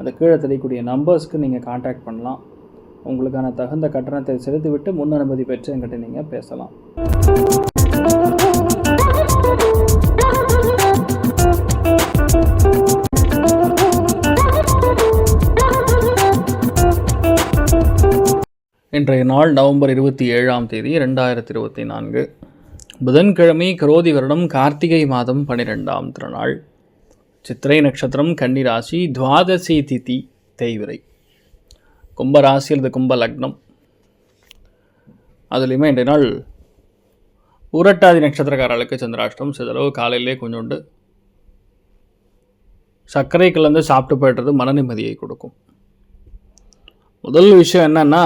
அந்த கீழே தெரியக்கூடிய நம்பர்ஸ்க்கு நீங்கள் காண்டாக்ட் பண்ணலாம். உங்களுக்கான தகுந்த கட்டணத்தை செலுத்திவிட்டு முன் அனுமதி பெற்று என்கிட்ட நீங்கள் பேசலாம். இன்றைய நாள் நவம்பர் இருபத்தி ஏழாம் தேதி ரெண்டாயிரத்தி இருபத்தி நான்கு. புதன்கிழமை கரோதி வருடம் கார்த்திகை மாதம் பனிரெண்டாம் திருநாள். சித்திரை நட்சத்திரம் கன்னிராசி துவாதசி திதி தேய்விரை. கும்பராசி அல்லது கும்ப லக்னம். அதுலேயுமே இன்றைய நாள் ஊரட்டாதி நட்சத்திரக்காரர்களுக்கு சந்திராஷ்டம் சிதளவு காலையிலே கொஞ்சோண்டு சர்க்கரை கலந்து சாப்பிட்டு போய்டுறது மன நிம்மதியை கொடுக்கும். முதல் விஷயம் என்னென்னா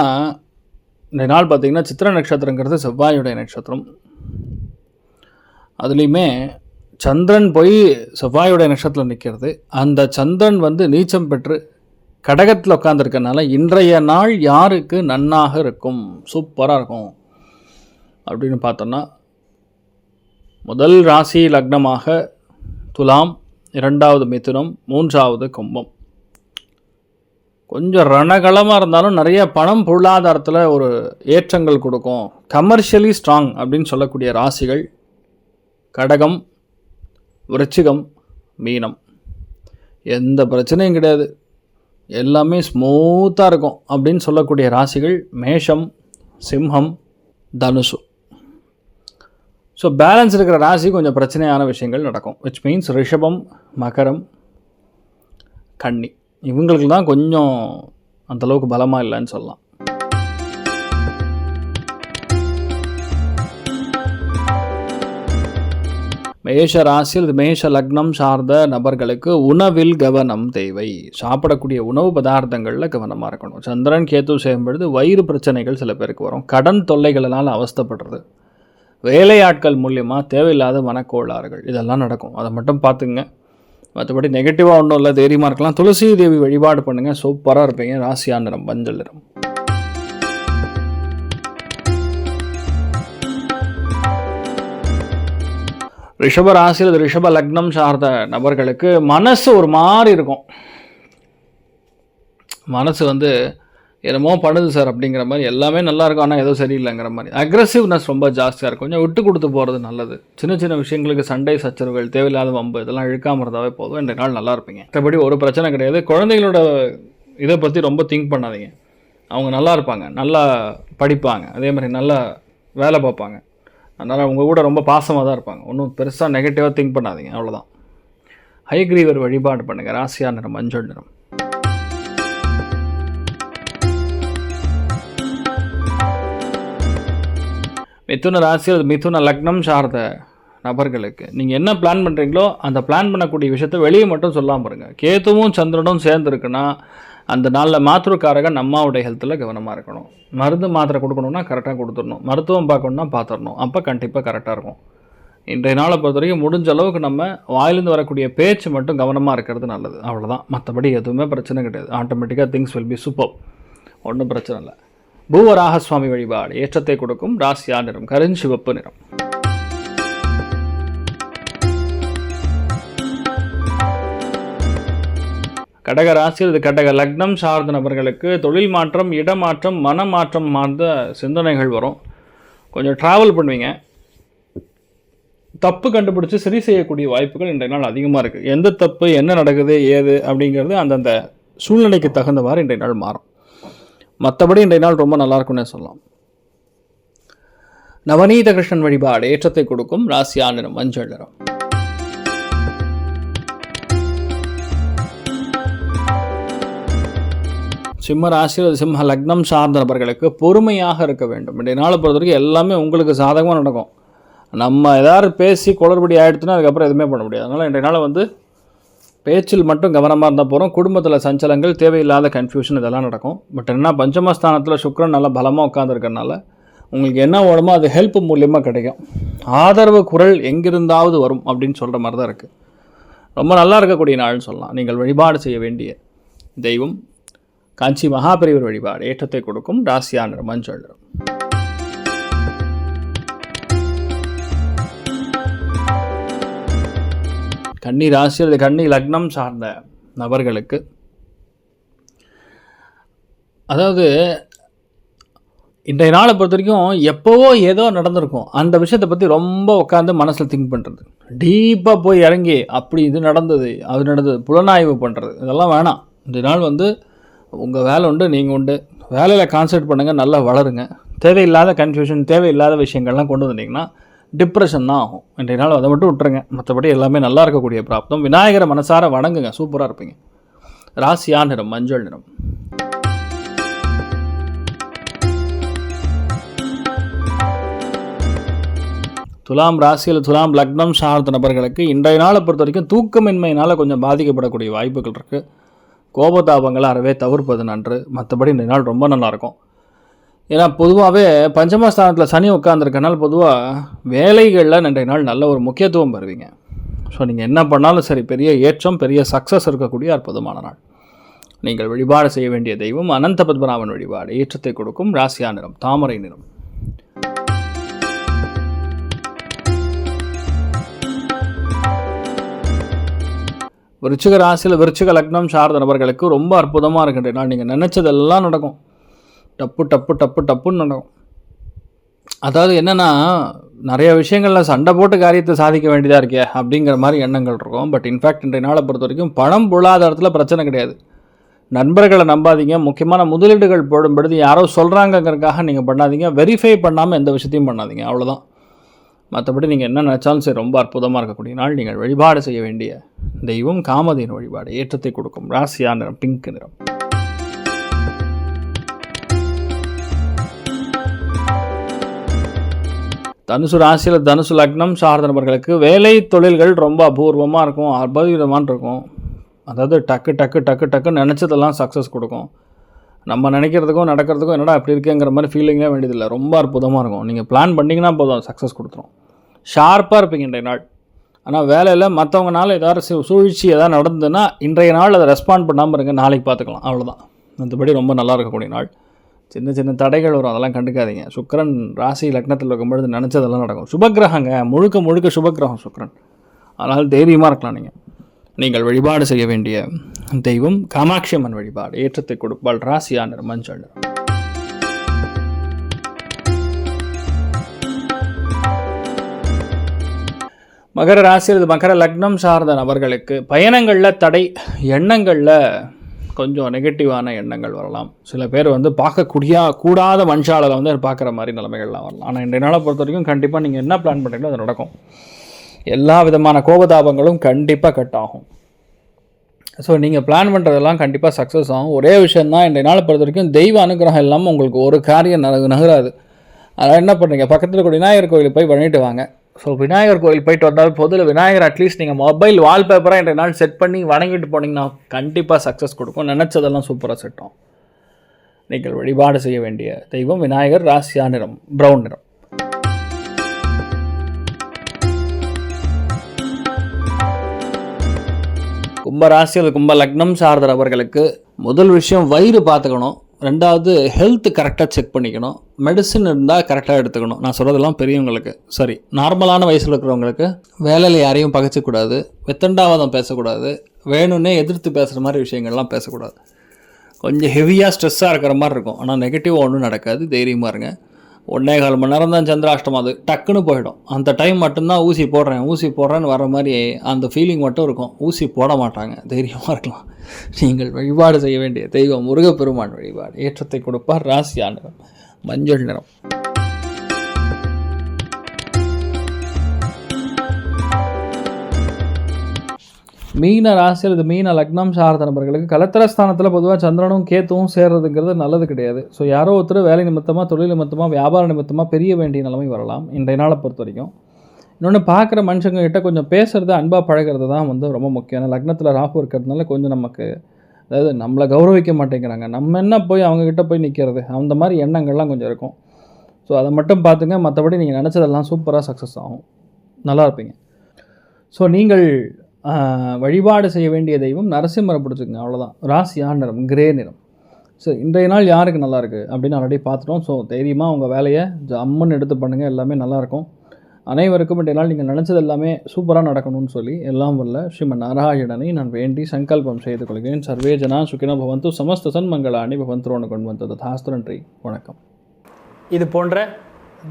இந்த நாள் பார்த்திங்கன்னா சித்திர நட்சத்திரங்கிறது செவ்வாயுடைய நட்சத்திரம். அதுலேயுமே சந்திரன் போய் செவ்வாயுடைய நட்சத்திரம் நிற்கிறது அந்த சந்திரன் வந்து நீச்சம் பெற்று கடகத்தில் உட்காந்துருக்கனால இன்றைய நாள் யாருக்கு நன்னாக இருக்கும்? சூப்பராக இருக்கும். அப்படின்னு பார்த்தோன்னா முதல் ராசி லக்னமாக துலாம் இரண்டாவது மிதுனம் மூன்றாவது கும்பம். கொஞ்சம் ரணகலமாக இருந்தாலும் நிறைய பணம் பொருளாதாரத்தில் ஒரு ஏற்றங்கள் கொடுக்கும். கமர்ஷியலி ஸ்ட்ராங் அப்படின்னு சொல்லக்கூடிய ராசிகள் கடகம் விருச்சிகம் மீனம். எந்த பிரச்சனையும் கிடையாது. எல்லாமே ஸ்மூத்தாக இருக்கும் அப்படின்னு சொல்லக்கூடிய ராசிகள் மேஷம் சிம்ஹம் தனுசு. ஸோ பேலன்ஸ் இருக்கிற ராசி கொஞ்சம் பிரச்சனையான விஷயங்கள் நடக்கும். விச் மீன்ஸ் ரிஷபம் மகரம் கன்னி. இவங்களுக்கு தான் கொஞ்சம் அந்தளவுக்கு பலமாக இல்லைன்னு சொல்லலாம். மேஷ ராசியில் மேஷ லக்னம் சார்ந்த நபர்களுக்கு உணவில் கவனம் தேவை. சாப்பிடக்கூடிய உணவு பதார்த்தங்களில் கவனமாக இருக்கணும். சந்திரன் கேத்து செய்யும்பொழுது வயிறு பிரச்சனைகள் சில பேருக்கு வரும். கடன் தொல்லைகளினால் அவஸ்தப்படுறது. வேலையாட்கள் மூலியமாக தேவையில்லாத மனக்கோளாறுகள் இதெல்லாம் நடக்கும். அதை மட்டும் பார்த்துங்க மற்றபடி நெகட்டிவாக ஒன்றும் இல்லை தைரியமாக இருக்கலாம். துளசி தேவி வழிபாடு பண்ணுங்கள் சூப்பராக இருப்பீங்க. ராசியா நிறம் மஞ்சள் நிறம். ரிஷப ராசியில் ரிஷப லக்னம் சார்ந்த நபர்களுக்கு மனசு ஒரு மாதிரி இருக்கும். மனசு வந்து என்னமோ பண்ணுது சார் அப்படிங்கிற மாதிரி எல்லாமே நல்லா இருக்கும். ஆனால் ஏதோ சரியில்லைங்கிற மாதிரி. அக்ரஸிவ்னஸ் ரொம்ப ஜாஸ்தியாக இருக்கும். கொஞ்சம் விட்டு கொடுத்து போகிறது நல்லது. சின்ன சின்ன விஷயங்களுக்கு சண்டை சச்சரவுகள் தேவையில்லாத வம்பு இதெல்லாம் இழுக்காமல் இருந்தாவே போதும். இந்த நாள் நல்லா இருப்பீங்க. மற்றபடி ஒரு பிரச்சனை கிடையாது. குழந்தைகளோட இதை பற்றி ரொம்ப திங்க் பண்ணாதீங்க. அவங்க நல்லா இருப்பாங்க. நல்லா படிப்பாங்க. அதே மாதிரி நல்லா வேலை பார்ப்பாங்க. அதனால் உங்கள் கூட ரொம்ப பாசமாக தான் இருப்பாங்க. ஒன்றும் பெருசாக நெகட்டிவாக திங்க் பண்ணாதீங்க. அவ்வளோதான் ஹைக்ரீவர் வழிபாடு பண்ணுங்கள் ராசியா நிறம் மஞ்சள் நிறம். மிதுன ராசி அது மிதுன லக்னம் சார்ந்த நபர்களுக்கு நீங்கள் என்ன பிளான் பண்ணுறீங்களோ அந்த பிளான் பண்ணக்கூடிய விஷயத்த வெளியே மட்டும் சொல்லாமல் பாருங்கள் கேத்துவும் சந்திரனும் சேர்ந்துருக்குன்னா அந்த நாளில் மாத்திரக்காரக அம்மாவுடைய ஹெல்த்தில் கவனமாக இருக்கணும். மருந்து மாத்திரை கொடுக்கணுன்னா கரெக்டாக கொடுத்துடணும். மருத்துவம் பார்க்கணுன்னா பார்த்துடணும். அப்போ கண்டிப்பாக கரெக்டாக இருக்கும். இன்றைய நாளை பொறுத்த வரைக்கும் முடிஞ்ச அளவுக்கு நம்ம வாயிலிருந்து வரக்கூடிய பேச்சு மட்டும் கவனமாக இருக்கிறது நல்லது. அவ்வளோதான் மற்றபடி எதுவுமே பிரச்சனை கிடையாது. ஆட்டோமேட்டிக்காக திங்ஸ் வில் பி சூப்பர் ஒன்றும் பிரச்சனை இல்லை. பூவராகசுவாமி வழிபாடு. ஏற்றத்தை கொடுக்கும். ராசியா நிறம் கருஞ்சிவப்பு நிறம். கடக ராசி கடக லக்னம் சார்ந்த நபர்களுக்கு தொழில் மாற்றம் இடமாற்றம் மனமாற்றம் மார்ந்த சிந்தனைகள் வரும். கொஞ்சம் ட்ராவல் பண்ணுவீங்க. தப்பு கண்டுபிடிச்சி சரி செய்யக்கூடிய வாய்ப்புகள் இன்றைய நாள் அதிகமாக இருக்குது எந்த தப்பு என்ன நடக்குது ஏது அப்படிங்கிறது அந்தந்த சூழ்நிலைக்கு தகுந்தவாறு இன்றைய நாள் மாறும். மற்றபடி இன்றைய நாள் ரொம்ப நல்லாயிருக்கும்னு சொல்லலாம். நவநீத கிருஷ்ணன் வழிபாடு ஏற்றத்தை கொடுக்கும் ராசியா நிறம் மஞ்சள் நிறம். சிம்ம ராசியில் சிம்ம லக்னம் சார்ந்த நபர்களுக்கு பொறுமையாக இருக்க வேண்டும். இன்றைய நாளை பொறுத்த வரைக்கும் எல்லாமே உங்களுக்கு சாதகமாக நடக்கும். நம்ம ஏதாவது பேசி குளறுபடி ஆகிடுச்சுன்னா அதுக்கப்புறம் எதுவுமே பண்ண முடியாது. அதனால் இன்றைய நாளை வந்து பேச்சில் மட்டும் கவனமாக இருந்தால் போகிறோம் குடும்பத்தில் சஞ்சலங்கள் தேவையில்லாத கன்ஃபியூஷன் இதெல்லாம் நடக்கும். பட் என்ன பஞ்சமஸ்தானத்தில் சுக்கரன் நல்லா பலமாக உட்காந்துருக்கறனால உங்களுக்கு என்ன வேணுமோ அது ஹெல்ப் மூலியமாக கிடைக்கும். ஆதரவு குரல் எங்கிருந்தாவது வரும் அப்படின்னு சொல்கிற மாதிரி தான் இருக்குது ரொம்ப நல்லா இருக்கக்கூடிய நாள்னு சொல்லலாம். நீங்கள் வழிபாடு செய்ய வேண்டிய தெய்வம் காஞ்சி மகாபெரிவர் வழிபாடு ஏற்றத்தை கொடுக்கும் ராசியா நிறம் மஞ்சள். நிறம் கன்னி ராசி அல்லது கன்னி லக்னம் சார்ந்த நபர்களுக்கு அதாவது இன்றைய நாளை பொறுத்த வரைக்கும் எப்போவோ ஏதோ நடந்திருக்கும். அந்த விஷயத்தை பற்றி ரொம்ப உட்காந்து மனசில் திங்க் பண்ணுறது டீப்பாக போய் இறங்கி அப்படி இது நடந்தது அது நடந்தது புலனாய்வு பண்ணுறது இதெல்லாம் வேணாம். இந்த நாள் வந்து உங்கள் வேலை உண்டு நீங்கள் உண்டு. வேலையில் கான்சென்ட்ரேட் பண்ணுங்கள் நல்லா வளருங்க. தேவையில்லாத கன்ஃபியூஷன் தேவையில்லாத விஷயங்கள்லாம் கொண்டு வந்தீங்கன்னா டிப்ரெஷன் தான் ஆகும். இன்றைய நாள் அதை மட்டும் விட்டுருங்க. மற்றபடி எல்லாமே நல்லா இருக்கக்கூடிய பிராப்தம். விநாயகரை மனசார வணங்குங்க சூப்பராக இருப்பீங்க. ராசியா நிறம் மஞ்சள் நிறம். துலாம் ராசியில் துலாம் லக்னம் சார்ந்த நபர்களுக்கு இன்றைய நாளை பொறுத்த வரைக்கும் தூக்கமின்மையினால் கொஞ்சம் பாதிக்கப்படக்கூடிய வாய்ப்புகள் இருக்குது கோபதாபங்களை அறவே தவிர்ப்பது நன்று. மற்றபடி இந்த நாள் ரொம்ப நல்லாயிருக்கும் ஏன்னா பொதுவாகவே பஞ்சமஸ்தானத்தில் சனி உட்காந்துருக்கனால பொதுவாக வேலைகளில் இன்றைய நாள் நல்ல ஒரு முக்கியத்துவம் பெறுவீங்க. ஸோ நீங்கள் என்ன பண்ணாலும் சரி பெரிய ஏற்றம் பெரிய சக்ஸஸ் இருக்கக்கூடிய அற்புதமான நாள். நீங்கள் வழிபாடு செய்ய வேண்டிய தெய்வம் அனந்த பத்மநாபன் வழிபாடு. ஏற்றத்தை கொடுக்கும் ராசியா நிறம் தாமரை நிறம். விருச்சிக ராசியில் விருச்சிக லக்னம் சார்ந்த நபர்களுக்கு ரொம்ப அற்புதமாக இருக்கின்ற. நான் நீங்கள் நினச்சதெல்லாம் நடக்கும். டப்பு டப்பு டப்பு டப்புன்னு நடக்கும். அதாவது என்னென்னா நிறைய விஷயங்களில் சண்டை போட்டு காரியத்தை சாதிக்க வேண்டியதாக இருக்கே அப்படிங்கிற மாதிரி எண்ணங்கள் இருக்கும். பட் இன்ஃபேக்ட் இன்றைய நாளை பொறுத்த வரைக்கும் பணம் பொருளாதாரத்தில் பிரச்சனை கிடையாது. நண்பர்களை நம்பாதீங்க. முக்கியமான முதலீடுகள் போடும்படுது யாரோ சொல்கிறாங்கங்கிறதுக்காக நீங்கள் பண்ணாதீங்க. வெரிஃபை பண்ணாமல் எந்த விஷயத்தையும் பண்ணாதீங்க. அவ்வளோதான் மற்றபடி நீங்கள் என்ன நினச்சாலும் சரி ரொம்ப அற்புதமாக இருக்கக்கூடிய நாள் நீங்கள் வழிபாடு செய்ய வேண்டிய தெய்வம் காமதேன் வழிபாடு. ஏற்றத்தை கொடுக்கும். ராசியா நிறம் பிங்க் நிறம். தனுசு ராசியில் தனுசு லக்னம் சார்ந்த நபர்களுக்கு வேலை தொழில்கள் ரொம்ப அபூர்வமாக இருக்கும் அபரிதமான இருக்கும். அதாவது டக்கு டக்கு டக்கு டக்குன்னு நினச்சதெல்லாம் சக்ஸஸ் கொடுக்கும். நம்ம நினைக்கிறதுக்கும் நடக்கிறதுக்கும் என்னடா அப்படி இருக்குங்கிற மாதிரி ஃபீலிங்கே வேண்டியதில்லை. ரொம்ப அற்புதமாக இருக்கும். நீங்கள் பிளான் பண்ணிங்கன்னா போதும் சக்ஸஸ் கொடுத்துரும். ஷார்ப்பாக இருப்பீங்க இன்றைய நாள். ஆனால் வேலையில் மற்றவங்கனால ஏதாவது சூழ்ச்சி ஏதாவது நடந்ததுன்னா இன்றைய நாள் அதை ரெஸ்பாண்ட் பண்ணாமல் இருங்க நாளைக்கு பார்த்துக்கலாம். அவ்வளோதான் மற்றபடி ரொம்ப நல்லா இருக்கக்கூடிய நாள். சின்ன சின்ன தடைகள் வரும். அதெல்லாம் கண்டுக்காதீங்க. சுக்கரன் ராசி லக்னத்தில் இருக்கும்பொழுது நினச்சதெல்லாம் நடக்கும். சுபக்கிரகங்க. முழுக்க முழுக்க சுபக்கிரகம் சுக்கிரன். அதனால் தைரியமாக இருக்கலாம் நீங்கள் நீங்கள் வழிபாடு செய்ய வேண்டிய தெய்வம் காமாட்சி அம்மன் வழிபாடு. ஏற்றத்தை கொடுப்பாள் ராசியா நிறம் மஞ்சள். மகர ராசி அல்லது மகர லக்னம் சார்ந்த நபர்களுக்கு பயணங்களில் தடை எண்ணங்களில் கொஞ்சம் நெகட்டிவான எண்ணங்கள் வரலாம். சில பேர் வந்து பார்க்கக்கூடிய கூடாத மனுஷாலில் வந்து பார்க்குற மாதிரி நிலைமைகள்லாம் வரலாம். ஆனால் இன்றைய நாளை பொறுத்த வரைக்கும் கண்டிப்பாக நீங்கள் என்ன பிளான் பண்ணுறீங்களோ அது நடக்கும். எல்லா விதமான கோபதாபங்களும் கண்டிப்பாக கட் ஆகும். ஸோ நீங்கள் பிளான் பண்ணுறதெல்லாம் கண்டிப்பாக சக்ஸஸ் ஆகும். ஒரே விஷயந்தான் இன்றைய நாளை பொறுத்த வரைக்கும் தெய்வ அனுகிரகம் இல்லாமல் உங்களுக்கு ஒரு காரியம் நக நகராது. அதனால் என்ன பண்ணுறீங்க பக்கத்தில் கூட விநாயகர் கோயிலுக்கு போய் பண்ணிட்டு வாங்க. ஸோ விநாயகர் கோயில் போயிட்டு வந்தால் பொதுவில் விநாயகர் அட்லீஸ்ட் நீங்கள் மொபைல் வால்பேப்பராக இன்றைய நாள் செட் பண்ணி வணங்கிட்டு போனீங்கன்னா கண்டிப்பாக சக்ஸஸ் கொடுக்கும். நினச்சதெல்லாம் சூப்பராக செட்டும் நீங்கள் வழிபாடு செய்ய வேண்டிய தெய்வம் விநாயகர் ராசியா நிறம் ப்ரௌன் நிறம். கும்ப ராசி அல்லது கும்ப லக்னம் சார்ந்த நபர்களுக்கு முதல் விஷயம் வயிறு பார்த்துக்கணும். ரெண்டாவது ஹெல்த் கரெக்டாக செக் பண்ணிக்கணும். மெடிசின் இருந்தால் கரெக்டாக எடுத்துக்கணும். நான் சொல்கிறதெல்லாம் பெரியவங்களுக்கு. சரி நார்மலான வயசில் இருக்கிறவங்களுக்கு வேலையில் யாரையும் பகைச்சக்கூடாது வெத்தண்டாவாதம் பேசக்கூடாது. வேணும்னே எதிர்த்து பேசுகிற மாதிரி விஷயங்கள்லாம் பேசக்கூடாது. கொஞ்சம் ஹெவியாக ஸ்ட்ரெஸ்ஸாக இருக்கிற மாதிரி இருக்கும். ஆனால் நெகட்டிவாக ஒன்றும் நடக்காது. தைரியமாக இருங்க. ஒன்றே கால் மணி நேரம் தான் சந்திராஷ்டமம் அது. டக்குன்னு போயிடும். அந்த டைம் மட்டும்தான் ஊசி போடுறேன் ஊசி போடுறேன்னு வர மாதிரி அந்த ஃபீலிங் மட்டும் இருக்கும். ஊசி போட மாட்டாங்க. தைரியமாக இருக்கலாம். நீங்கள் வழிபாடு செய்ய வேண்டிய தெய்வம் முருகப்பெருமான் வழிபாடு. ஏற்றத்தை கொடுப்பார் ராசியா நிறம் மஞ்சள் நிறம். மீன ராசி அல்லது மீன லக்னம் சார்ந்த நபர்களுக்கு கலத்திரஸ்தானத்தில் பொதுவாக சந்திரனும் கேத்துவும் சேர்றதுங்கிறது நல்லது கிடையாது. ஸோ யாரோ ஒருத்தர் வேலை நிமித்தமாக தொழில் நிமித்தமாக வியாபார நிமித்தமாக பெரிய வேண்டிய நிலைமை வரலாம் இன்றைய நாளை பொறுத்த வரைக்கும். இன்னொன்று பார்க்குற மனுஷங்க கிட்ட கொஞ்சம் பேசுகிறது அன்பாக பழகிறது தான் வந்து ரொம்ப முக்கியம். லக்னத்தில் ராகு இருக்கிறதுனால கொஞ்சம் நமக்கு அதாவது நம்மளை கௌரவிக்க மாட்டேங்கிறாங்க. நம்ம என்ன போய் அவங்கக்கிட்ட போய் நிற்கிறது அந்த மாதிரி எண்ணங்கள்லாம் கொஞ்சம் இருக்கும். ஸோ அதை மட்டும் பார்த்துங்க. மற்றபடி நீங்கள் நினச்சதெல்லாம் சூப்பராக சக்ஸஸ் ஆகும். நல்லா இருப்பீங்க. ஸோ நீங்கள் வழிபாடு செய்ய வேண்டிய தெய்வம் நரசிம்மரை பிடிச்சிக்கங்க அவ்வளோதான் ராசியா நிறம் கிரே நிறம். சரி இன்றைய நாள் யாருக்கு நல்லாயிருக்கு அப்படின்னு ஆல்ரெடி பார்த்துட்டோம். ஸோ தைரியமாக உங்கள் வேலையை ஜம்முன்னு எடுத்து பண்ணுங்கள் எல்லாமே நல்லாயிருக்கும் அனைவருக்கும் இன்றைய நாள் நீங்கள் நினச்சது எல்லாமே சூப்பராக நடக்கணும்னு சொல்லி எல்லாம் வல்ல ஸ்ரீமன் நாராயணனை நான் வேண்டி சங்கல்பம் செய்து கொள்கிறேன். சர்வே ஜனா சுக்கின பவந்து சமஸ்த சன்மங்களாணி பவந்தோன்னு கொண்டு வந்தது. தாஸ்து நன்றி வணக்கம். இது போன்ற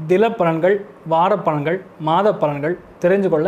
தில பலன்கள் வார பலன்கள் மாத பலன்கள் தெரிஞ்சு கொள்ள